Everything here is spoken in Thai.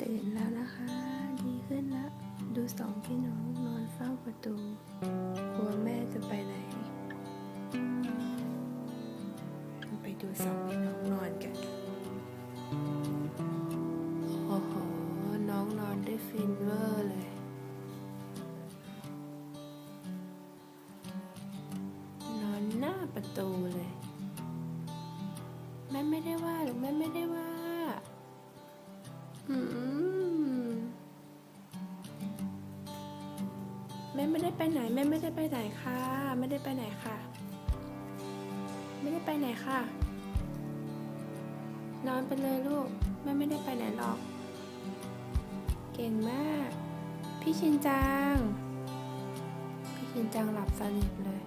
ตื่นแล้วนะคะ ดีขึ้นแล้ว ดูสองพี่น้องนอนเฝ้าประตูกลัวแม่จะไปไหน ไปดูสองพี่น้องนอนกัน โอ้โห น้องนอนได้ฟินเวอร์เลยนอนหน้าประตูเลย แม่ไม่ได้ว่าหรือแม่ไม่ได้ว่า แม่ไม่ได้ไปไหนแม่ไม่ได้ไปไหนค่ะ ไม่ได้ไปไหนค่ะ ไม่ได้ไปไหนค่ะ นอนไปเลยลูกแม่ไม่ได้ไปไหนหรอก เก่งมาก พี่ชินจัง พี่ชินจังหลับสนิทเลย